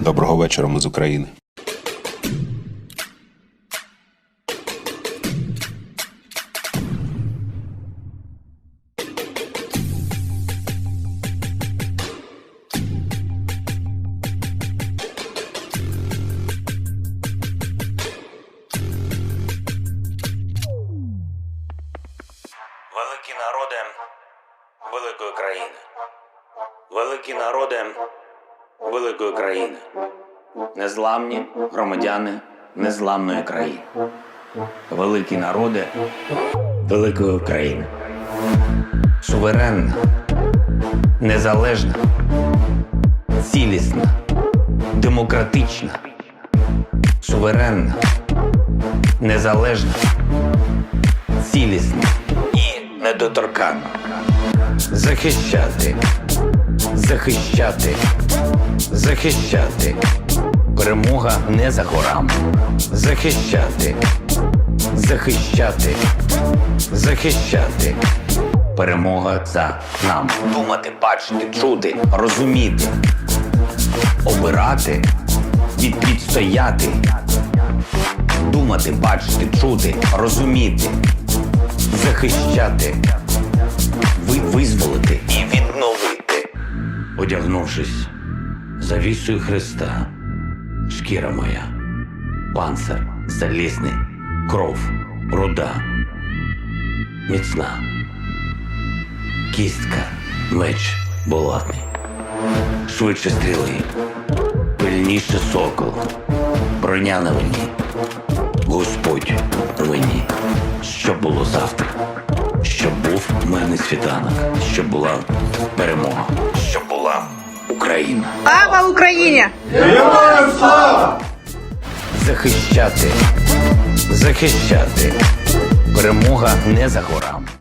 Доброго вечора, ми з України. Великі народи великої країни. Великі народи великої країни. Незламні громадяни незламної країни. Великі народи великої України. Суверенна, незалежна, цілісна, демократична, суверенна, незалежна, цілісна і недоторканна. Захищати, захищати, захищати. Перемога не за горами. Захищати, захищати, захищати. Перемога за нами. Думати, бачити, чути, розуміти, обирати, від, відстояти. Думати, бачити, чути, розуміти, захищати, Одягнувшись завісою Христа, шкіра моя, панцир залізний, кров, руда, міцна, кістка, меч булатний, швидше стріли, пильніше сокол, броня на мені, Господь мені, що було завтра, щоб був в мене світанок, щоб була перемога, була Україна. Слава Україні! Захищати, захищати. Перемога не за горами.